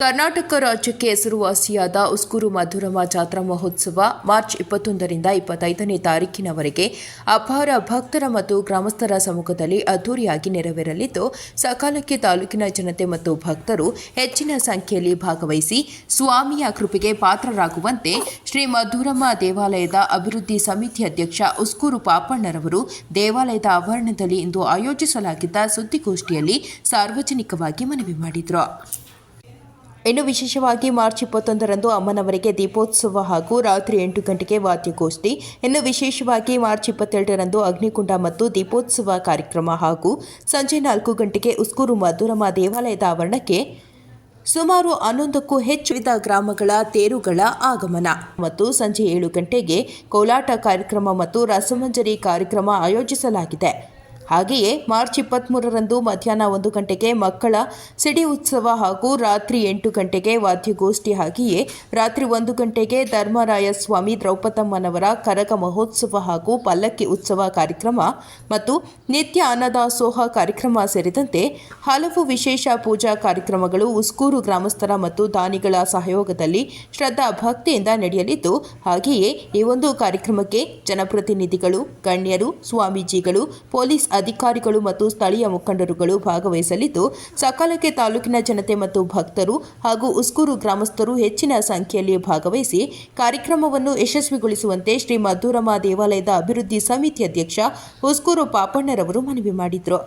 ಕರ್ನಾಟಕ ರಾಜ್ಯಕ್ಕೆ ಹೆಸರುವಾಸಿಯಾದ ಉಸ್ಕೂರು ಮಧುರಮ ಜಾತ್ರಾ ಮಹೋತ್ಸವ ಮಾರ್ಚ್ ಇಪ್ಪತ್ತೊಂದರಿಂದ ಇಪ್ಪತ್ತೈದನೇ ತಾರೀಕಿನವರೆಗೆ ಅಪಾರ ಭಕ್ತರ ಮತ್ತು ಗ್ರಾಮಸ್ಥರ ಸಮ್ಮುಖದಲ್ಲಿ ಅದ್ದೂರಿಯಾಗಿ ನೆರವೇರಲಿದ್ದು, ಸಕಾಲಕ್ಕೆ ತಾಲೂಕಿನ ಜನತೆ ಮತ್ತು ಭಕ್ತರು ಹೆಚ್ಚಿನ ಸಂಖ್ಯೆಯಲ್ಲಿ ಭಾಗವಹಿಸಿ ಸ್ವಾಮಿಯ ಕೃಪೆಗೆ ಪಾತ್ರರಾಗುವಂತೆ ಶ್ರೀ ಮಧುರಮ್ಮ ದೇವಾಲಯದ ಅಭಿವೃದ್ಧಿ ಸಮಿತಿ ಅಧ್ಯಕ್ಷ ಉಸ್ಕೂರು ಪಾಪಣ್ಣರವರು ದೇವಾಲಯದ ಆವರಣದಲ್ಲಿ ಇಂದು ಆಯೋಜಿಸಲಾಗಿದ್ದ ಸುದ್ದಿಗೋಷ್ಠಿಯಲ್ಲಿ ಸಾರ್ವಜನಿಕವಾಗಿ ಮನವಿ ಮಾಡಿದರು. ಇನ್ನು ವಿಶೇಷವಾಗಿ ಮಾರ್ಚ್ ಇಪ್ಪತ್ತೊಂದರಂದು ಅಮ್ಮನವರಿಗೆ ದೀಪೋತ್ಸವ ಹಾಗೂ ರಾತ್ರಿ ಎಂಟು ಗಂಟೆಗೆ ವಾದ್ಯಗೋಷ್ಠಿ. ಇನ್ನು ವಿಶೇಷವಾಗಿ ಮಾರ್ಚ್ ಇಪ್ಪತ್ತೆರಡರಂದು ಅಗ್ನಿಕುಂಡ ಮತ್ತು ದೀಪೋತ್ಸವ ಕಾರ್ಯಕ್ರಮ ಹಾಗೂ ಸಂಜೆ ನಾಲ್ಕು ಗಂಟೆಗೆ ಉಸ್ಕೂರು ಮಧುರಮ ದೇವಾಲಯದ ಆವರಣಕ್ಕೆ ಸುಮಾರು ಹನ್ನೊಂದಕ್ಕೂ ಹೆಚ್ಚು ವಿಧ ಗ್ರಾಮಗಳ ತೇರುಗಳ ಆಗಮನ ಮತ್ತು ಸಂಜೆ ಏಳು ಗಂಟೆಗೆ ಕೋಲಾಟ ಕಾರ್ಯಕ್ರಮ ಮತ್ತು ರಸಮಂಜರಿ ಕಾರ್ಯಕ್ರಮ ಆಯೋಜಿಸಲಾಗಿದೆ. ಹಾಗೆಯೇ ಮಾರ್ಚ್ ಇಪ್ಪತ್ತ್ಮೂರರಂದು ಮಧ್ಯಾಹ್ನ ಒಂದು ಗಂಟೆಗೆ ಮಕ್ಕಳ ಸಿಡಿ ಉತ್ಸವ ಹಾಗೂ ರಾತ್ರಿ ಎಂಟು ಗಂಟೆಗೆ ವಾದ್ಯಗೋಷ್ಠಿ ಹಾಗೆಯೇ ರಾತ್ರಿ ಒಂದು ಗಂಟೆಗೆ ಧರ್ಮರಾಯ ಸ್ವಾಮಿ ದ್ರೌಪದಮ್ಮನವರ ಕರಗ ಮಹೋತ್ಸವ ಹಾಗೂ ಪಲ್ಲಕ್ಕಿ ಉತ್ಸವ ಕಾರ್ಯಕ್ರಮ ಮತ್ತು ನಿತ್ಯ ಅನ್ನದಾಸೋಹ ಕಾರ್ಯಕ್ರಮ ಸೇರಿದಂತೆ ಹಲವು ವಿಶೇಷ ಪೂಜಾ ಕಾರ್ಯಕ್ರಮಗಳು ಉಸ್ಕೂರು ಗ್ರಾಮಸ್ಥರ ಮತ್ತು ದಾನಿಗಳ ಸಹಯೋಗದಲ್ಲಿ ಶ್ರದ್ಧಾ ಭಕ್ತಿಯಿಂದ ನಡೆಯಲಿದ್ದು, ಹಾಗೆಯೇ ಈ ಒಂದು ಕಾರ್ಯಕ್ರಮಕ್ಕೆ ಜನಪ್ರತಿನಿಧಿಗಳು, ಗಣ್ಯರು, ಸ್ವಾಮೀಜಿಗಳು, ಪೊಲೀಸ್ ಅಧಿಕಾರಿಗಳು ಮತ್ತು ಸ್ಥಳೀಯ ಮುಖಂಡರುಗಳು ಭಾಗವಹಿಸಲಿದ್ದು, ಸಕಾಲಕ್ಕೆ ತಾಲೂಕಿನ ಜನತೆ ಮತ್ತು ಭಕ್ತರು ಹಾಗೂ ಉಸ್ಕೂರು ಗ್ರಾಮಸ್ಥರು ಹೆಚ್ಚಿನ ಸಂಖ್ಯೆಯಲ್ಲಿ ಭಾಗವಹಿಸಿ ಕಾರ್ಯಕ್ರಮವನ್ನು ಯಶಸ್ವಿಗೊಳಿಸುವಂತೆ ಶ್ರೀ ಮಧುರಮ ದೇವಾಲಯದ ಅಭಿವೃದ್ಧಿ ಸಮಿತಿ ಅಧ್ಯಕ್ಷ ಉಸ್ಕೂರು ಪಾಪಣ್ಣರವರು ಮನವಿ ಮಾಡಿದರು.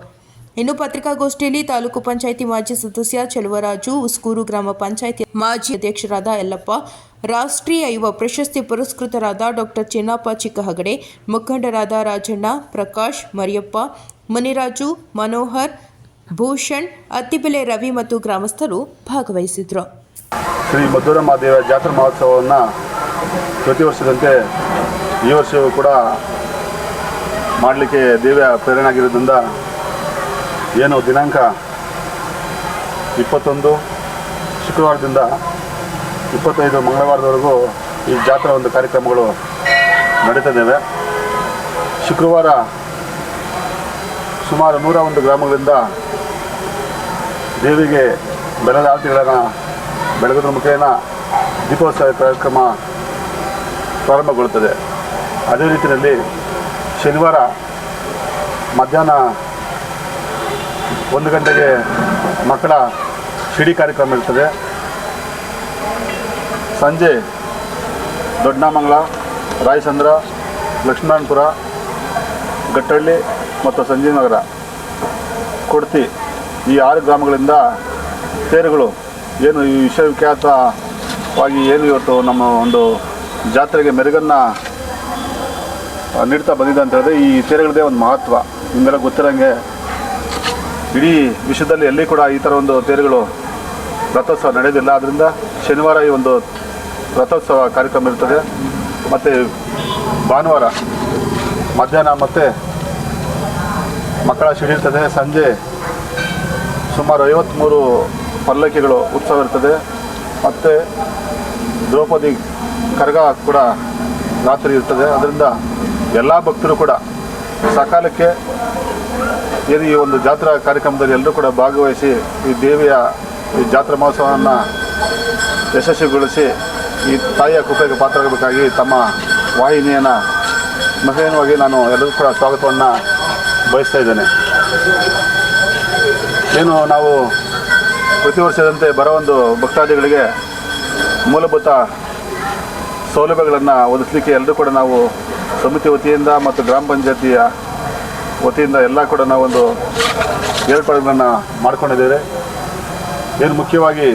ಇನ್ನು ಪತ್ರಿಕಾಗೋಷ್ಠಿಯಲ್ಲಿ ತಾಲೂಕು ಪಂಚಾಯಿತಿ ಮಾಜಿ ಸದಸ್ಯ ಚೆಲುವರಾಜು, ಉಸ್ಕೂರು ಗ್ರಾಮ ಪಂಚಾಯಿತಿ ಮಾಜಿ ಅಧ್ಯಕ್ಷರಾದ ಯಲ್ಲಪ್ಪ, ರಾಷ್ಟ್ರೀಯ ಯುವ ಪ್ರಶಸ್ತಿ ಪುರಸ್ಕೃತರಾದ ಡಾಕ್ಟರ್ ಚಿನ್ನಪ್ಪ ಚಿಕ್ಕಹಗಡೆ, ಮುಖಂಡರಾದ ರಾಜಣ್ಣ, ಪ್ರಕಾಶ್, ಮರಿಯಪ್ಪ, ಮುನಿರಾಜು, ಮನೋಹರ್, ಭೂಷಣ್, ಅತ್ತಿಬೆಲೆ ರವಿ ಮತ್ತು ಗ್ರಾಮಸ್ಥರು ಭಾಗವಹಿಸಿದರು. ಶ್ರೀ ಮಧುರ ಮಹಾದೇವ ಜಾತ್ರಾ ಮಹೋತ್ಸವವನ್ನು ಪ್ರತಿ ವರ್ಷದಂತೆ ಈ ವರ್ಷವೂ ಕೂಡ ಮಾಡಲಿಕ್ಕೆ ದೇವಿಯ ಪ್ರೇರಣೆ ಆಗಿರೋದ್ರಿಂದ ಏನು ದಿನಾಂಕ? ಇಪ್ಪತ್ತೊಂದು, ಶುಕ್ರವಾರದಿಂದ ಇಪ್ಪತ್ತೈದು ಮಂಗಳವಾರದವರೆಗೂ ಈ ಜಾತ್ರಾ ಒಂದು ಕಾರ್ಯಕ್ರಮಗಳು ನಡೀತಿದ್ದಾವೆ ಶುಕ್ರವಾರ ಸುಮಾರು ನೂರ ಒಂದು ಗ್ರಾಮಗಳಿಂದ ದೇವಿಗೆ ಬೆಲ್ಲದ ಆರತಿಗಳನ್ನು, ಬೆಳಗದ್ರ ಮುಖೇನ ದೀಪೋತ್ಸವ ಕಾರ್ಯಕ್ರಮ ಪ್ರಾರಂಭಗೊಳ್ಳುತ್ತದೆ. ಅದೇ ರೀತಿಯಲ್ಲಿ ಶನಿವಾರ ಮಧ್ಯಾಹ್ನ ಒಂದು ಗಂಟೆಗೆ ಮಕ್ಕಳ ಶಿಡಿ ಕಾರ್ಯಕ್ರಮ ಇರ್ತದೆ. ಸಂಜೆ ದೊಡ್ಡನಾಮಂಗಲ, ರಾಯಚಂದ್ರ ಲಕ್ಷ್ಮಣಪುರ ಗಟ್ಟಳ್ಳಿ ಮತ್ತು ಸಂಜೀವನಗರ ಕೊಡ್ತಿ ಈ ಆರು ಗ್ರಾಮಗಳಿಂದ ತೇರುಗಳು ಏನು ಈ ವಿಶ್ವವಿಖ್ಯಾತವಾಗಿ ಏನು ಇವತ್ತು ನಮ್ಮ ಒಂದು ಜಾತ್ರೆಗೆ ಮೆರುಗನ್ನು ನೀಡ್ತಾ ಬಂದಿದೆ ಅಂತ ಹೇಳಿದ್ರೆ ಈ ತೇರುಗಳದೇ ಒಂದು ಮಹತ್ವ. ನಿಮಗೆಲ್ಲ ಗೊತ್ತಿರೋಂಗೆ ಇಡೀ ವಿಶ್ವದಲ್ಲಿ ಎಲ್ಲಿ ಕೂಡ ಈ ಥರ ಒಂದು ತೇರುಗಳು ರಥೋತ್ಸವ ನಡೆಯೋದಿಲ್ಲ ಆದ್ದರಿಂದ ಶನಿವಾರ ಈ ಒಂದು ರಥೋತ್ಸವ ಕಾರ್ಯಕ್ರಮ ಇರ್ತದೆ. ಮತ್ತು ಭಾನುವಾರ ಮಧ್ಯಾಹ್ನ ಮತ್ತು ಮಕ್ಕಳ ಶಿಡಿರ್ತದೆ ಸಂಜೆ ಸುಮಾರು ಐವತ್ತ್ಮೂರು ಪಲ್ಲಕ್ಕಿಗಳು ಉತ್ಸವ ಇರ್ತದೆ. ಮತ್ತು ದ್ರೌಪದಿ ಕರಗ ಕೂಡ ರಾತ್ರಿ ಇರ್ತದೆ. ಅದರಿಂದ ಎಲ್ಲ ಭಕ್ತರು ಕೂಡ ಸಕಾಲಕ್ಕೆ ಏನು ಈ ಒಂದು ಜಾತ್ರಾ ಕಾರ್ಯಕ್ರಮದಲ್ಲಿ ಎಲ್ಲರೂ ಕೂಡ ಭಾಗವಹಿಸಿ ಈ ದೇವಿಯ ಈ ಜಾತ್ರಾ ಮಹೋತ್ಸವವನ್ನು ಯಶಸ್ವಿಗೊಳಿಸಿ ಈ ತಾಯಿಯ ಕೃಪೆಗೆ ಪಾತ್ರರಾಗಬೇಕಾಗಿ ತಮ್ಮ ವಾಹಿನಿಯನ್ನು ಮಹೇನವಾಗಿ ನಾನು ಎಲ್ಲರಿಗೂ ಕೂಡ ಸ್ವಾಗತವನ್ನು ಬಯಸ್ತಾ ಇದ್ದೇನೆ. ಏನು ನಾವು ಪ್ರತಿ ವರ್ಷದಂತೆ ಬರೋ ಒಂದು ಭಕ್ತಾದಿಗಳಿಗೆ ಮೂಲಭೂತ ಸೌಲಭ್ಯಗಳನ್ನು ಒದಗಿಸಲಿಕ್ಕೆ ಎಲ್ಲರೂ ಕೂಡ ನಾವು ಸಮಿತಿ ವತಿಯಿಂದ ಮತ್ತು ಗ್ರಾಮ ಪಂಚಾಯತಿಯ ವತಿಯಿಂದ ಎಲ್ಲ ಕೂಡ ನಾವೊಂದು ಏರ್ಪಾಡುಗಳನ್ನು ಮಾಡ್ಕೊಂಡಿದ್ದೇವೆ. ಏನು ಮುಖ್ಯವಾಗಿ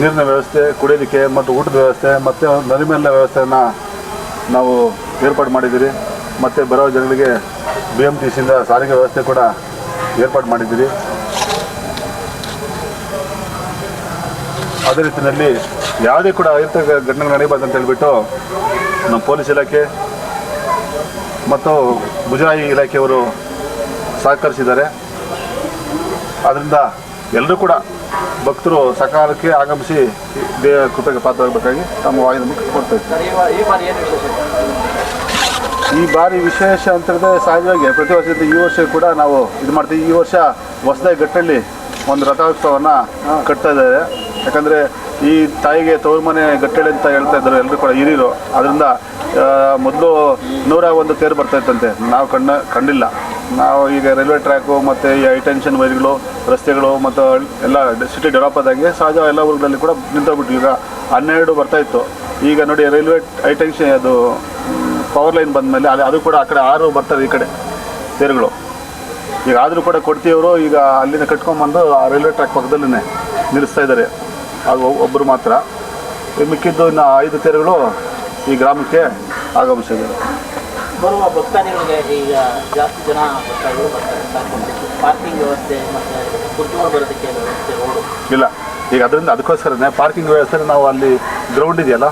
ನೀರಿನ ವ್ಯವಸ್ಥೆ ಕುಡಿಯಲಿಕ್ಕೆ ಮತ್ತು ಊಟದ ವ್ಯವಸ್ಥೆ ಮತ್ತು ನರಿಮೇಲಿನ ವ್ಯವಸ್ಥೆಯನ್ನು ನಾವು ಏರ್ಪಾಡು ಮಾಡಿದ್ದೀರಿ. ಮತ್ತು ಬರೋ ಜನಗಳಿಗೆ ಬಿ ಎಂ ಟಿ ಸಿಯಿಂದ ಸಾರಿಗೆ ವ್ಯವಸ್ಥೆ ಕೂಡ ಏರ್ಪಾಡು ಮಾಡಿದ್ದೀರಿ. ಅದೇ ರೀತಿಯಲ್ಲಿ ಯಾವುದೇ ಕೂಡ ಅಹಿತ ಘಟನೆಗಳು ನಡೀಬಾರ್ದು ಅಂತ ಹೇಳ್ಬಿಟ್ಟು ನಮ್ಮ ಪೊಲೀಸ್ ಇಲಾಖೆ ಮತ್ತು ಮುಜರಾಯಿ ಇಲಾಖೆಯವರು ಸಹಕರಿಸಿದ್ದಾರೆ. ಆದ್ದರಿಂದ ಎಲ್ಲರೂ ಕೂಡ ಭಕ್ತರು ಸಕಾಲಕ್ಕೆ ಆಗಮಿಸಿ ದೇವ ಕೃಪೆಗೆ ಪಾತ್ರರಾಗಬೇಕಾಗಿ ತಮ್ಮ ವಾಹಿನಿ ಕೊಡ್ತಾ ಈ ಬಾರಿ ವಿಶೇಷ ಅಂತ ಹೇಳಿದ್ರೆ ಸಹಜವಾಗಿ ಪ್ರತಿ ವರ್ಷದ ಈ ವರ್ಷ ಕೂಡ ನಾವು ಇದು ಮಾಡ್ತೀವಿ. ಈ ವರ್ಷ ಹೊಸದಾಗಿ ಗಟ್ಟಲ್ಲಿ ಒಂದು ರಥೋತ್ಸವವನ್ನು ಕಟ್ತಾ ಇದ್ದಾರೆ. ಯಾಕಂದರೆ ಈ ತಾಯಿಗೆ ತವ್ರ ಮನೆ ಗಟ್ಟೆಳೆ ಅಂತ ಹೇಳ್ತಾ ಇದ್ದಾರೆ ಎಲ್ಲರೂ ಕೂಡ ಹಿರಿಯರು. ಅದರಿಂದ ಮೊದಲು ನೂರ ಒಂದು ತೇರು ಬರ್ತಾ ಇತ್ತಂತೆ. ನಾವು ಕಣ್ಣ, ಕಂಡಿಲ್ಲ. ನಾವು ಈಗ ರೈಲ್ವೆ ಟ್ರ್ಯಾಕು ಮತ್ತು ಈ ಹೈಟೆನ್ಷನ್ ವೈರ್ಗಳು, ರಸ್ತೆಗಳು ಮತ್ತು ಎಲ್ಲ ಸಿಟಿ ಡೆವಲಪ್ ಆದಾಗೆ ಸಹಜ ಎಲ್ಲ ಊರುಗಳಲ್ಲಿ ಕೂಡ ನಿಂತೋಗ್ಬಿಟ್ಟು ಈಗ ಹನ್ನೆರಡು ಬರ್ತಾ ಇತ್ತು. ಈಗ ನೋಡಿ ರೈಲ್ವೆ ಹೈಟೆನ್ಷನ್ ಅದು ಪವರ್ ಲೈನ್ ಬಂದಮೇಲೆ ಅಲ್ಲಿ ಅದು ಕೂಡ ಆ ಕಡೆ ಆರು ಬರ್ತದೆ ಈ ಕಡೆ ತೇರುಗಳು. ಈಗ ಆದರೂ ಕೂಡ ಕೊಡ್ತಿಯವರು ಈಗ ಅಲ್ಲಿಂದ ಕಟ್ಕೊಂಡ್ಬಂದು ಆ ರೈಲ್ವೆ ಟ್ರ್ಯಾಕ್ ಪಕ್ಕದಲ್ಲೇ ನಿಲ್ಲಿಸ್ತಾ ಇದ್ದಾರೆ. ಅದು ಒಬ್ಬರು ಮಾತ್ರ. ಮಿಕ್ಕಿದ್ದು ಇನ್ನು ಐದು ತೆರೆಗಳು ಈ ಗ್ರಾಮಕ್ಕೆ ಆಗಮಿಸಿದ್ದಾರೆ ಬರುವ ಭಕ್ತಾದಿಗಳಿಗೆ ಈಗ ಜಾಸ್ತಿ ಜನ ಭಕ್ತಾದಿಗಳು ಪಾರ್ಕಿಂಗ್ ವ್ಯವಸ್ಥೆ ಮತ್ತು ಕುರ್ಚಿಗಳು ಬರೋದಕ್ಕೆ ವ್ಯವಸ್ಥೆ ರೋಡು. ಇಲ್ಲ ಈಗ ಅದರಿಂದ ಅದಕ್ಕೋಸ್ಕರನೇ ಪಾರ್ಕಿಂಗ್ ವ್ಯವಸ್ಥೆ ನಾವು ಅಲ್ಲಿ ಗ್ರೌಂಡ್ ಇದೆಯಲ್ಲ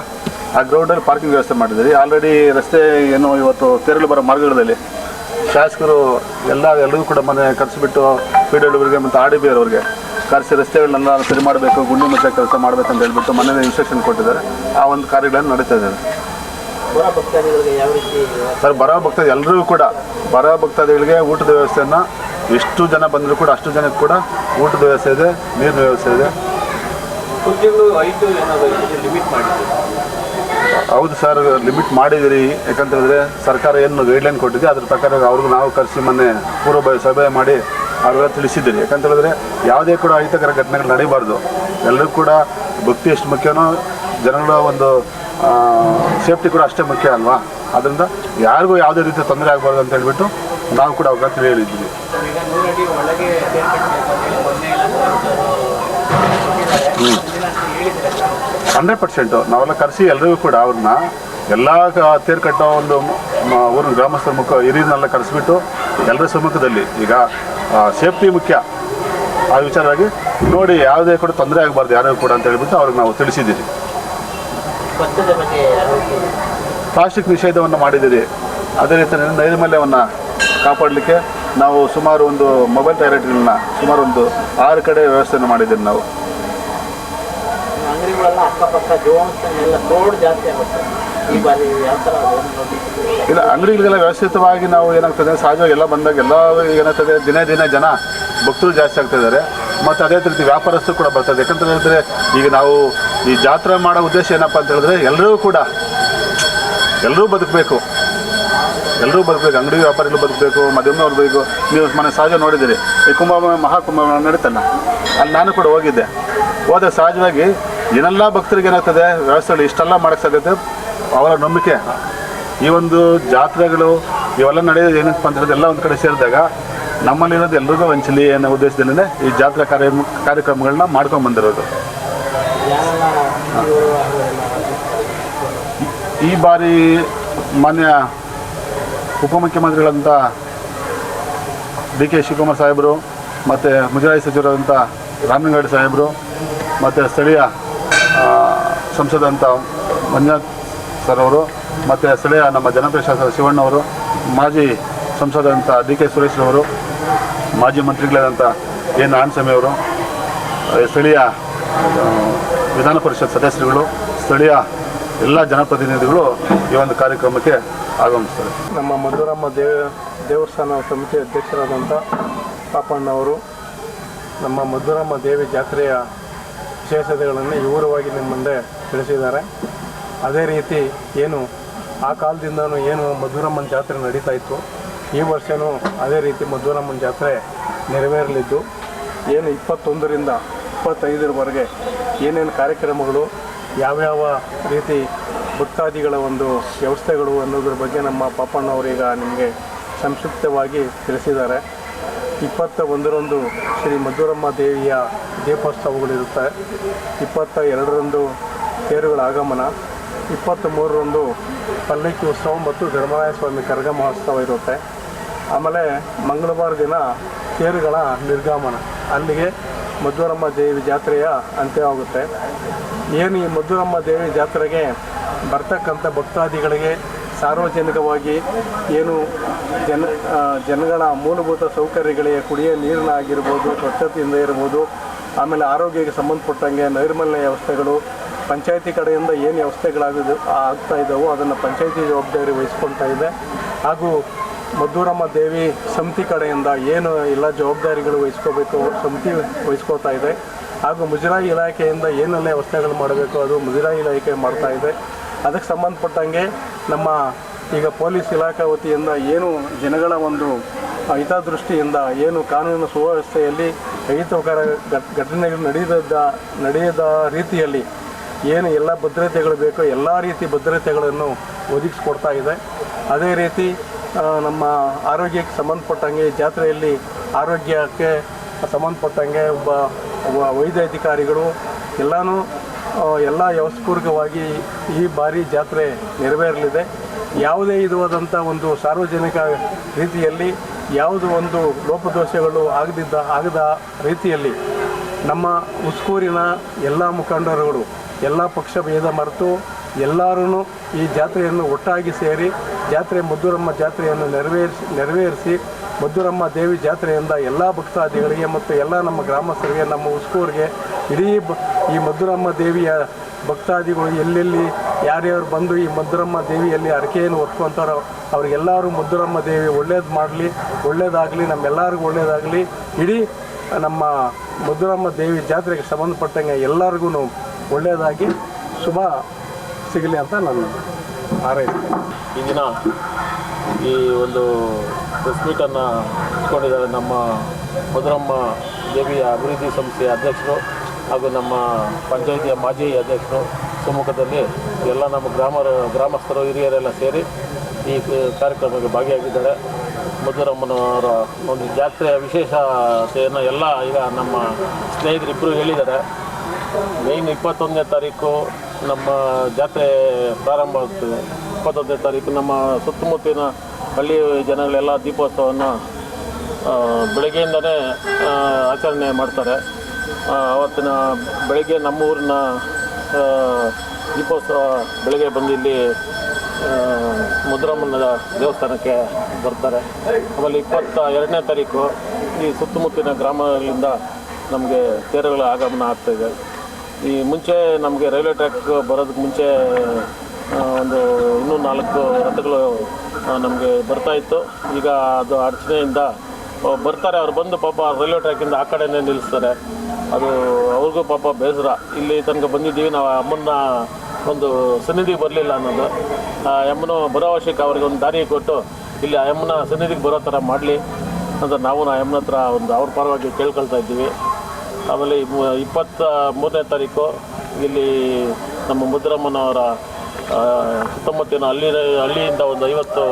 ಆ ಗ್ರೌಂಡಲ್ಲಿ ಪಾರ್ಕಿಂಗ್ ವ್ಯವಸ್ಥೆ ಮಾಡಿದ್ದೀವಿ ಆಲ್ರೆಡಿ ರಸ್ತೆ ಏನು ಇವತ್ತು ತೆರಳು ಬರೋ ಮಾರ್ಗಗಳಲ್ಲಿ ಶಾಸಕರು ಎಲ್ಲ ಎಲ್ಲರಿಗೂ ಕೂಡ ಮನೆ ಕರೆಸಿಬಿಟ್ಟು ಪಿ ಡಬ್ಲ್ಯೂಗೆ ಮತ್ತು ಆರ್ ಡಿ ಬಿ ಅವ್ರಿಗೆ ಕರೆಸಿ ರಸ್ತೆಗಳನ್ನೆಲ್ಲ ಸರಿ ಮಾಡಬೇಕು, ಗುಂಡಿ ಮಚ್ಚ ಕೆಲಸ ಮಾಡಬೇಕಂತ ಹೇಳ್ಬಿಟ್ಟು ಮನೇಲಿ ಇನ್ಸ್ಟ್ರಕ್ಷನ್ ಕೊಟ್ಟಿದ್ದಾರೆ. ಆ ಒಂದು ಕಾರ್ಯಗಳನ್ನು ನಡೀತಾ ಇದ್ದಾರೆ ಸರ್, ಬರೋ ಭಕ್ತಾದಿ ಎಲ್ಲರಿಗೂ ಕೂಡ, ಬರೋ ಭಕ್ತಾದಿಗಳಿಗೆ ಊಟದ ವ್ಯವಸ್ಥೆಯನ್ನು ಎಷ್ಟು ಜನ ಬಂದರೂ ಕೂಡ, ಅಷ್ಟು ಜನಕ್ಕೆ ಕೂಡ ಊಟದ ವ್ಯವಸ್ಥೆ ಇದೆ, ನೀರಿನ ವ್ಯವಸ್ಥೆ ಇದೆ. ಹೌದು ಸರ್, ಲಿಮಿಟ್ ಮಾಡಿದಿರಿ ಯಾಕಂತ ಹೇಳಿದ್ರೆ ಸರ್ಕಾರ ಏನು ಗೈಡ್ಲೈನ್ ಕೊಟ್ಟಿದೆ, ಅದ್ರ ಪ್ರಕಾರ ಅವ್ರಿಗೂ ನಾವು ಕರೆಸಿ ಮೊನ್ನೆ ಪೂರ್ವ ಸಭೆ ಮಾಡಿ ಅವ್ರಿಗೆಲ್ಲ ತಿಳಿಸಿದ್ದೀರಿ ಯಾಕಂತ ಹೇಳಿದ್ರೆ ಯಾವುದೇ ಕೂಡ ಅಹಿತಕರ ಘಟನೆಗಳು ನಡೀಬಾರ್ದು. ಎಲ್ಲರೂ ಕೂಡ ಭಕ್ತಿ ಎಷ್ಟು ಮುಖ್ಯನೋ ಜನಗಳ ಒಂದು ಸೇಫ್ಟಿ ಕೂಡ ಅಷ್ಟೇ ಮುಖ್ಯ ಅಲ್ವಾ? ಅದರಿಂದ ಯಾರಿಗೂ ಯಾವುದೇ ರೀತಿ ತೊಂದರೆ ಆಗಬಾರ್ದು ಅಂತ ಹೇಳ್ಬಿಟ್ಟು ನಾವು ಕೂಡ ಅವಕಾಶ ಹೇಳಿದ್ದೀವಿ. Hundred percent. ನಾವೆಲ್ಲ ಕರೆಸಿ ಎಲ್ಲರಿಗೂ ಕೂಡ ಅವ್ರನ್ನ ಎಲ್ಲ ತೇರು ಕಟ್ಟೋ ಒಂದು ಊರಿನ ಗ್ರಾಮಸ್ಥರ ಮುಖ ಹಿರಿಯರನ್ನೆಲ್ಲ ಕರೆಸಿಬಿಟ್ಟು ಎಲ್ಲರ ಸಮ್ಮುಖದಲ್ಲಿ ಈಗ ಸೇಫ್ಟಿ ಮುಖ್ಯ. ಆ ವಿಚಾರವಾಗಿ ನೋಡಿ, ಯಾವುದೇ ಕೂಡ ತೊಂದರೆ ಆಗಬಾರ್ದು, ಯಾರಿಗೂ ಕೂಡ ಅಂತ ಹೇಳ್ಬಿಟ್ಟು ಅವ್ರಿಗೆ ನಾವು ತಿಳಿಸಿದ್ದೀರಿ ಪ್ಲಾಸ್ಟಿಕ್ ನಿಷೇಧವನ್ನು ಮಾಡಿದ್ದೀರಿ. ಅದೇ ರೀತಿ ನೈರ್ಮಲ್ಯವನ್ನು ಕಾಪಾಡಲಿಕ್ಕೆ ನಾವು ಸುಮಾರು ಒಂದು ಮೊಬೈಲ್ ಟಾಯ್ಲೆಟ್ಗಳನ್ನ ಸುಮಾರು ಒಂದು ಆರು ಕಡೆ ವ್ಯವಸ್ಥೆಯನ್ನು ಮಾಡಿದ್ದೀರಿ ನಾವು. ಇಲ್ಲ, ಅಂಗಡಿಗಳಿಗೆಲ್ಲ ವ್ಯವಸ್ಥಿತವಾಗಿ ನಾವು ಏನಾಗ್ತದೆ ಸಹಜವಾಗಿ ಎಲ್ಲ ಬಂದಾಗ ಎಲ್ಲ ಏನಾಗ್ತದೆ, ದಿನೇ ದಿನೇ ಜನ ಭಕ್ತರು ಜಾಸ್ತಿ ಆಗ್ತಾ ಇದ್ದಾರೆ. ಮತ್ತು ಅದೇ ರೀತಿ ವ್ಯಾಪಾರಸ್ಥರು ಕೂಡ ಬರ್ತದೆ ಯಾಕಂತ ಹೇಳಿದ್ರೆ, ಈಗ ನಾವು ಈ ಜಾತ್ರೆ ಮಾಡೋ ಉದ್ದೇಶ ಏನಪ್ಪ ಅಂತ ಹೇಳಿದ್ರೆ ಎಲ್ಲರೂ ಕೂಡ ಎಲ್ಲರೂ ಬದುಕಬೇಕು. ಎಲ್ಲರೂ ಬದುಕಬೇಕು, ಅಂಗಡಿ ವ್ಯಾಪಾರಿಗಳು ಬದುಕಬೇಕು ಮಧ್ಯಮವ್ರು ಬದುಕು ನೀವು ಮನೆ ಸಹಜ ನೋಡಿದ್ದೀರಿ. ಈ ಕುಂಭ ಮಹಾಕುಂಭ ನಡೀತಲ್ಲ, ಅಲ್ಲಿ ನಾನು ಕೂಡ ಹೋಗಿದ್ದೆ. ಹೋದ ಸಹಜವಾಗಿ ಏನೆಲ್ಲ ಭಕ್ತರಿಗೆ ಏನಾಗ್ತದೆ, ವ್ಯವಸ್ಥೆಗಳು ಇಷ್ಟೆಲ್ಲ ಮಾಡೋಕ್ಕೆ ಸಾಧ್ಯತೆ. ಅವರ ನಂಬಿಕೆ. ಈ ಒಂದು ಜಾತ್ರೆಗಳು ಇವೆಲ್ಲ ನಡೆಯೋದು ಏನಪ್ಪ ಅಂತ ಹೇಳಿದ್ರೆ ಎಲ್ಲ ಒಂದು ಕಡೆ ಸೇರಿದಾಗ ನಮ್ಮಲ್ಲಿರೋದು ಎಲ್ರಿಗೂ ಹಂಚಲಿ ಅನ್ನೋ ಉದ್ದೇಶದಲ್ಲೇ ಈ ಜಾತ್ರಾ ಕಾರ್ಯ ಕಾರ್ಯಕ್ರಮಗಳನ್ನ ಮಾಡ್ಕೊಂಡು ಬಂದಿರೋದು. ಈ ಬಾರಿ ಮಾನ್ಯ ಉಪಮುಖ್ಯಮಂತ್ರಿಗಳಂತ ಡಿ ಕೆ ಶಿವಕುಮಾರ್ ಸಾಹೇಬರು ಮತ್ತು ಮುಜರಾಯಿ ಸಚಿವರಾದಂಥ ರಾಮಲಿಂಗಾರೆಡ್ಡಿ ಸಾಹೇಬರು ಮತ್ತು ಸ್ಥಳೀಯ ಸಂಸದಂಥ ಮಂಜುನಾಥ್ ಸರ್ ಅವರು, ಮತ್ತು ಸ್ಥಳೀಯ ನಮ್ಮ ಜನಪ್ರಿಯ ಶಾಸಕ ಶಿವಣ್ಣವರು ಮಾಜಿ ಸಂಸದಂಥ ಡಿ ಕೆ ಸುರೇಶ್ರವರು ಮಾಜಿ ಮಂತ್ರಿಗಳಾದಂಥ ಎನ್. ಅವರು ಸ್ಥಳೀಯ ವಿಧಾನ ಪರಿಷತ್ ಸದಸ್ಯರುಗಳು, ಸ್ಥಳೀಯ ಎಲ್ಲ ಜನಪ್ರತಿನಿಧಿಗಳು ಈ ಒಂದು ಕಾರ್ಯಕ್ರಮಕ್ಕೆ ಆಗಮಿಸ್ತಾರೆ. ನಮ್ಮ ಮಧುರಮ್ಮ ದೇವ, ದೇವಸ್ಥಾನ ಸಮಿತಿ ಅಧ್ಯಕ್ಷರಾದಂಥ ಪಾಪಣ್ಣವರು ನಮ್ಮ ಮಧುರಮ್ಮ ದೇವಿ ಜಾತ್ರೆಯ ವಿಶೇಷತೆಗಳನ್ನು ವಿವರವಾಗಿ ನಿಮ್ಮ ಮುಂದೆ ತಿಳಿಸಿದ್ದಾರೆ. ಅದೇ ರೀತಿ ಏನು ಆ ಕಾಲದಿಂದನೂ ಏನು ಮಧುರಮ್ಮನ ಜಾತ್ರೆ ನಡೀತಾ ಇತ್ತು, ಈ ವರ್ಷವೂ ಅದೇ ರೀತಿ ಮಧುರಮ್ಮನ ಜಾತ್ರೆ ನೆರವೇರಲಿದ್ದು, ಏನು ಇಪ್ಪತ್ತೊಂದರಿಂದ ಇಪ್ಪತ್ತೈದರವರೆಗೆ ಏನೇನು ಕಾರ್ಯಕ್ರಮಗಳು, ಯಾವ್ಯಾವ ರೀತಿ ಭಕ್ತಾದಿಗಳ ಒಂದು ವ್ಯವಸ್ಥೆಗಳು ಅನ್ನೋದ್ರ ಬಗ್ಗೆ ನಮ್ಮ ಪಾಪಣ್ಣವರೀಗ ನಿಮಗೆ ಸಂಕ್ಷಿಪ್ತವಾಗಿ ತಿಳಿಸಿದ್ದಾರೆ. ಇಪ್ಪತ್ತ ಒಂದರಂದು ಶ್ರೀ ಮಧುರಮ್ಮ ದೇವಿಯ ದೀಪೋತ್ಸವಗಳಿರುತ್ತೆ ಇಪ್ಪತ್ತ ಎರಡರಂದು ತೇರುಗಳ ಆಗಮನ. ಇಪ್ಪತ್ತ ಮೂರರಂದು ಪಲ್ಲಕ್ಕಿ ಉತ್ಸವ ಮತ್ತು ಧರ್ಮರಾಯ ಸ್ವಾಮಿ ಕರಗ ಮಹೋತ್ಸವ ಇರುತ್ತೆ. ಆಮೇಲೆ ಮಂಗಳವಾರ ದಿನ ತೇರುಗಳ ನಿರ್ಗಮನ. ಅಲ್ಲಿಗೆ ಮಧುರಮ್ಮ ದೇವಿ ಜಾತ್ರೆಯ ಅಂತ್ಯವಾಗುತ್ತೆ. ಏನು ಈ ಮಧುರಮ್ಮ ದೇವಿ ಜಾತ್ರೆಗೆ ಬರ್ತಕ್ಕಂಥ ಭಕ್ತಾದಿಗಳಿಗೆ ಸಾರ್ವಜನಿಕವಾಗಿ ಏನು ಜನ ಜನಗಳ ಮೂಲಭೂತ ಸೌಕರ್ಯಗಳಿಗೆ ಕುಡಿಯೋ ನೀರಿನ ಆಗಿರ್ಬೋದು, ಸ್ವಚ್ಛತೆಯಿಂದ ಇರ್ಬೋದು, ಆಮೇಲೆ ಆರೋಗ್ಯಕ್ಕೆ ಸಂಬಂಧಪಟ್ಟಂಗೆ ನೈರ್ಮಲ್ಯ ವ್ಯವಸ್ಥೆಗಳು ಪಂಚಾಯತಿ ಕಡೆಯಿಂದ ಏನು ವ್ಯವಸ್ಥೆಗಳಾಗಿದೆ ಆಗ್ತಾ ಇದ್ದಾವೋ ಅದನ್ನು ಪಂಚಾಯತಿ ಜವಾಬ್ದಾರಿ ವಹಿಸ್ಕೊಳ್ತಾ ಇದೆ. ಹಾಗೂ ಮದ್ದೂರಮ್ಮ ದೇವಿ ಸಮಿತಿ ಕಡೆಯಿಂದ ಏನು ಎಲ್ಲ ಜವಾಬ್ದಾರಿಗಳು ವಹಿಸ್ಕೋಬೇಕು ಸಮಿತಿ ವಹಿಸ್ಕೋತಾ ಇದೆ. ಹಾಗೂ ಮುಜರಾಯಿ ಇಲಾಖೆಯಿಂದ ಏನೆಲ್ಲ ವ್ಯವಸ್ಥೆಗಳು ಮಾಡಬೇಕು ಅದು ಮುಜರಾಯಿ ಇಲಾಖೆ ಮಾಡ್ತಾ ಇದೆ. ಅದಕ್ಕೆ ಸಂಬಂಧಪಟ್ಟಂಗೆ ನಮ್ಮ ಈಗ ಪೊಲೀಸ್ ಇಲಾಖೆ ವತಿಯಿಂದ ಏನು ಜನಗಳ ಒಂದು ಹಿತದೃಷ್ಟಿಯಿಂದ ಏನು ಕಾನೂನು ಸುವ್ಯವಸ್ಥೆಯಲ್ಲಿ ಅಹಿತಕರ ಘಟ್- ಘಟನೆಗಳು ನಡೆಯದ ನಡೆಯದ ರೀತಿಯಲ್ಲಿ ಏನು ಎಲ್ಲ ಭದ್ರತೆಗಳು ಬೇಕೋ ಎಲ್ಲ ರೀತಿ ಭದ್ರತೆಗಳನ್ನು ಒದಗಿಸ್ಕೊಡ್ತಾ ಇದೆ. ಅದೇ ರೀತಿ ನಮ್ಮ ಆರೋಗ್ಯಕ್ಕೆ ಸಂಬಂಧಪಟ್ಟಂಗೆ ಜಾತ್ರೆಯಲ್ಲಿ ಆರೋಗ್ಯಕ್ಕೆ ಸಂಬಂಧಪಟ್ಟಂಗೆ ಒಬ್ಬ ವೈದ್ಯ ವೈದ್ಯಾಧಿಕಾರಿಗಳು ಎಲ್ಲನೂ ಎಲ್ಲ ವ್ಯವಸ್ಪೂರ್ವಕವಾಗಿ ಈ ಬಾರಿ ಜಾತ್ರೆ ನೆರವೇರಲಿದೆ. ಯಾವುದೇ ಇದುವಾದಂಥ ಒಂದು ಸಾರ್ವಜನಿಕ ರೀತಿಯಲ್ಲಿ, ಯಾವುದು ಒಂದು ಲೋಪದೋಷಗಳು ಆಗದಿದ್ದ, ಆಗದ ರೀತಿಯಲ್ಲಿ ನಮ್ಮ ಉಸ್ಕೂರಿನ ಎಲ್ಲ ಮುಖಂಡರುಗಳು ಎಲ್ಲ ಪಕ್ಷ ಭೇದ ಮರೆತು ಎಲ್ಲರೂ ಈ ಜಾತ್ರೆಯನ್ನು ಒಟ್ಟಾಗಿ ಸೇರಿ ಜಾತ್ರೆ ಮದ್ದೂರಮ್ಮ ಜಾತ್ರೆಯನ್ನು ನೆರವೇರಿಸಿ ನೆರವೇರಿಸಿ ಮದ್ದೂರಮ್ಮ ದೇವಿ ಜಾತ್ರೆಯಿಂದ ಎಲ್ಲ ಭಕ್ತಾದಿಗಳಿಗೆ ಮತ್ತು ಎಲ್ಲ ನಮ್ಮ ಗ್ರಾಮಸ್ಥರಿಗೆ, ನಮ್ಮ ಉಸ್ಕೂರಿಗೆ, ಇಡೀ ಈ ಮದ್ದೂರಮ್ಮ ದೇವಿಯ ಭಕ್ತಾದಿಗಳು ಎಲ್ಲೆಲ್ಲಿ ಯಾರ್ಯಾರು ಬಂದು ಈ ಮದ್ದೂರಮ್ಮ ದೇವಿಯಲ್ಲಿ ಅರಕೆಯನ್ನು ಹೊತ್ಕೊಂತಾರೋ ಅವ್ರಿಗೆಲ್ಲರೂ ಮದ್ದೂರಮ್ಮ ದೇವಿ ಒಳ್ಳೇದು ಮಾಡಲಿ, ಒಳ್ಳೇದಾಗಲಿ, ನಮ್ಮೆಲ್ಲರಿಗೂ ಒಳ್ಳೇದಾಗಲಿ, ಇಡೀ ನಮ್ಮ ಮಧುರಮ್ಮ ದೇವಿ ಜಾತ್ರೆಗೆ ಸಂಬಂಧಪಟ್ಟಂಗೆ ಎಲ್ಲರಿಗೂ ಒಳ್ಳೆಯದಾಗಿ ಶುಭ ಸಿಗಲಿ ಅಂತ ನಾನು ಹಾರೈಸ್ತೇನೆ ಈ ದಿನ ಈ ಒಂದು ಪ್ರೆಸ್ ಮೀಟನ್ನು ಇಟ್ಕೊಂಡಿದ್ದಾರೆ ನಮ್ಮ ಮಧುರಮ್ಮ ದೇವಿಯ ಅಭಿವೃದ್ಧಿ ಸಂಸ್ಥೆಯ ಅಧ್ಯಕ್ಷರು ಹಾಗೂ ನಮ್ಮ ಪಂಚಾಯಿತಿಯ ಮಾಜಿ ಅಧ್ಯಕ್ಷರು. ಸಮ್ಮುಖದಲ್ಲಿ ಎಲ್ಲ ನಮ್ಮ ಗ್ರಾಮರು, ಗ್ರಾಮಸ್ಥರು, ಹಿರಿಯರೆಲ್ಲ ಸೇರಿ ಈ ಕಾರ್ಯಕ್ರಮಕ್ಕೆ ಭಾಗಿಯಾಗಿದ್ದಾರೆ. ಮಧುರಮ್ಮನವರ ಒಂದು ಜಾತ್ರೆಯ ವಿಶೇಷತೆಯನ್ನು ಎಲ್ಲ ಈಗ ನಮ್ಮ ಸ್ನೇಹಿತರಿಬ್ಬರು ಹೇಳಿದ್ದಾರೆ. ಮೇಯ್ನ್ ಇಪ್ಪತ್ತೊಂದನೇ ತಾರೀಕು ನಮ್ಮ ಜಾತ್ರೆ ಪ್ರಾರಂಭ ಆಗ್ತದೆ. ಇಪ್ಪತ್ತೊಂದನೇ ತಾರೀಕು ನಮ್ಮ ಸುತ್ತಮುತ್ತಲಿನ ಹಳ್ಳಿ ಜನಗಳೆಲ್ಲ ದೀಪೋತ್ಸವವನ್ನು ಬೆಳಗ್ಗೆಯಿಂದಲೇ ಆಚರಣೆ ಮಾಡ್ತಾರೆ. ಅವತ್ತಿನ ಬೆಳಗ್ಗೆ ನಮ್ಮ ಊರಿನ ದೀಪೋತ್ಸವ ಬೆಳಗ್ಗೆ ಬಂದು ಇಲ್ಲಿ ಮುದ್ರಮ್ಮನ ದೇವಸ್ಥಾನಕ್ಕೆ ಬರ್ತಾರೆ. ಆಮೇಲೆ ಇಪ್ಪತ್ತ ಎರಡನೇ ತಾರೀಕು ಈ ಸುತ್ತಮುತ್ತಲಿನ ಗ್ರಾಮಗಳಿಂದ ನಮಗೆ ತೇರುಗಳ ಆಗಮನ ಆಗ್ತಾಯಿದೆ ಈ ಮುಂಚೆ ನಮಗೆ ರೈಲ್ವೆ ಟ್ರ್ಯಾಕ್ ಬರೋದಕ್ಕೆ ಮುಂಚೆ ಒಂದು ಇನ್ನೂ ನಾಲ್ಕು ರಥಗಳು ನಮಗೆ ಬರ್ತಾ ಇತ್ತು. ಈಗ ಅದು ಅಡಚಣೆಯಿಂದ ಬರ್ತಾರೆ. ಅವ್ರು ಬಂದು ಪಾಪ ರೈಲ್ವೆ ಟ್ರ್ಯಾಕಿಂದ ಆ ಕಡೆನೇ ನಿಲ್ಲಿಸ್ತಾರೆ ಅದು ಅವ್ರಿಗೂ ಪಾಪ ಬೇಸರ. ಇಲ್ಲಿ ತನಕ ಬಂದಿದ್ದೀವಿ. ನಾವು ಆ ಅಮ್ಮನ ಒಂದು ಸನ್ನಿಧಿಗೆ ಬರಲಿಲ್ಲ ಅನ್ನೋದು. ಆ ಅಮ್ಮನು ಬರೋ ಅವಶ್ಯಕ ಅವ್ರಿಗೆ ಒಂದು ದಾರಿ ಕೊಟ್ಟು, ಇಲ್ಲಿ ಆ ಅಮ್ಮನ ಸನ್ನಿಧಿಗೆ ಬರೋ ಥರ ಮಾಡಲಿ ಅಂತ ನಾವು ಆ ಅಮ್ಮನ ಹತ್ರ ಒಂದು ಅವ್ರ ಪರವಾಗಿ ಕೇಳ್ಕೊಳ್ತಾ ಇದ್ದೀವಿ. ಆಮೇಲೆ ಇಪ್ಪತ್ತ ಮೂರನೇ ತಾರೀಕು ಇಲ್ಲಿ ನಮ್ಮ ಮುದ್ರಮ್ಮನವರ ಸುತ್ತಮುತ್ತಿನ ಹಳ್ಳಿ, ಹಳ್ಳಿಯಿಂದ ಒಂದು ಐವತ್ತು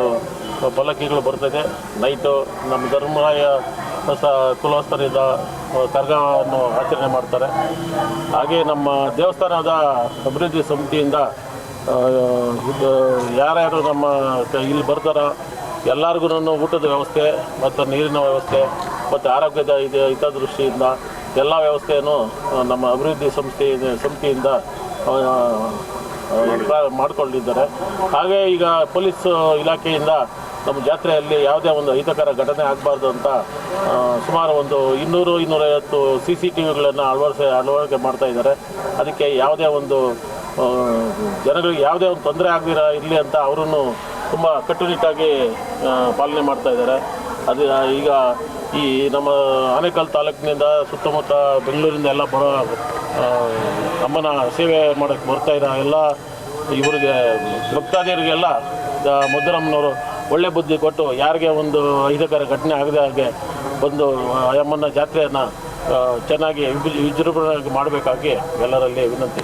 ಪಲ್ಲಕ್ಕಿಗಳು ಬರ್ತದೆ. ನೈಟು ನಮ್ಮ ಧರ್ಮರಾಯ ಹೊಸ ಕುಲಸ್ಥರಿಂದ ಕರ್ಗವನ್ನು ಆಚರಣೆ ಮಾಡ್ತಾರೆ. ಹಾಗೆ ನಮ್ಮ ದೇವಸ್ಥಾನದ ಅಭಿವೃದ್ಧಿ ಸಮಿತಿಯಿಂದ ಯಾರ್ಯಾರು ನಮ್ಮ ಇಲ್ಲಿ ಬರ್ತಾರೋ ಎಲ್ಲರಿಗೂ ಊಟದ ವ್ಯವಸ್ಥೆ ಮತ್ತು ನೀರಿನ ವ್ಯವಸ್ಥೆ ಮತ್ತು ಆರೋಗ್ಯದ ಇದು ಹಿತದೃಷ್ಟಿಯಿಂದ ಎಲ್ಲ ವ್ಯವಸ್ಥೆಯನ್ನು ನಮ್ಮ ಅಭಿವೃದ್ಧಿ ಸಂಸ್ಥೆ ಸಮಿತಿಯಿಂದ ಮಾಡಿಕೊಂಡಿದ್ದಾರೆ. ಹಾಗೆ ಈಗ ಪೊಲೀಸ್ ಇಲಾಖೆಯಿಂದ ನಮ್ಮ ಜಾತ್ರೆಯಲ್ಲಿ ಯಾವುದೇ ಒಂದು ಅಹಿತಕರ ಘಟನೆ ಆಗಬಾರ್ದು ಅಂತ ಸುಮಾರು ಒಂದು ಇನ್ನೂರು, ಇನ್ನೂರೈವತ್ತು ಸಿ ಸಿ ಟಿ ವಿಗಳನ್ನು ಅಳವಡಿಸಿ, ಅಳವಡಿಕೆ ಮಾಡ್ತಾ ಇದ್ದಾರೆ. ಅದಕ್ಕೆ ಯಾವುದೇ ಒಂದು ಜನಗಳಿಗೆ ಯಾವುದೇ ಒಂದು ತೊಂದರೆ ಆಗದಿರ, ಇರಲಿ ಅಂತ ಅವರನ್ನು ತುಂಬ ಕಟ್ಟುನಿಟ್ಟಾಗಿ ಪಾಲನೆ ಮಾಡ್ತಾ ಇದ್ದಾರೆ. ಅದು ಈಗ ಈ ನಮ್ಮ ಆನೇಕಲ್ ತಾಲೂಕಿನಿಂದ ಸುತ್ತಮುತ್ತ ಬೆಂಗಳೂರಿಂದ ಎಲ್ಲ ಬರೋ ಅಮ್ಮನ ಸೇವೆ ಮಾಡೋಕ್ಕೆ ಬರ್ತಾ ಇರೋ ಎಲ್ಲ ಇವರಿಗೆ ಭಕ್ತಾದಿಯರಿಗೆಲ್ಲ ಮುದ್ದರಮ್ಮನವರು ಒಳ್ಳೆ ಬುದ್ಧಿ ಕೊಟ್ಟು ಯಾರಿಗೆ ಒಂದು ಐದಕರ ಘಟನೆ ಆಗದೆ ಹಾಗೆ ಬಂದು ಅಮ್ಮನ ಜಾತ್ರೆಯನ್ನು ಚೆನ್ನಾಗಿ ವಿಜೃಂಭಣೆಯಾಗಿ ಮಾಡಬೇಕಾಗಿ ಎಲ್ಲರಲ್ಲಿ ವಿನಂತಿ.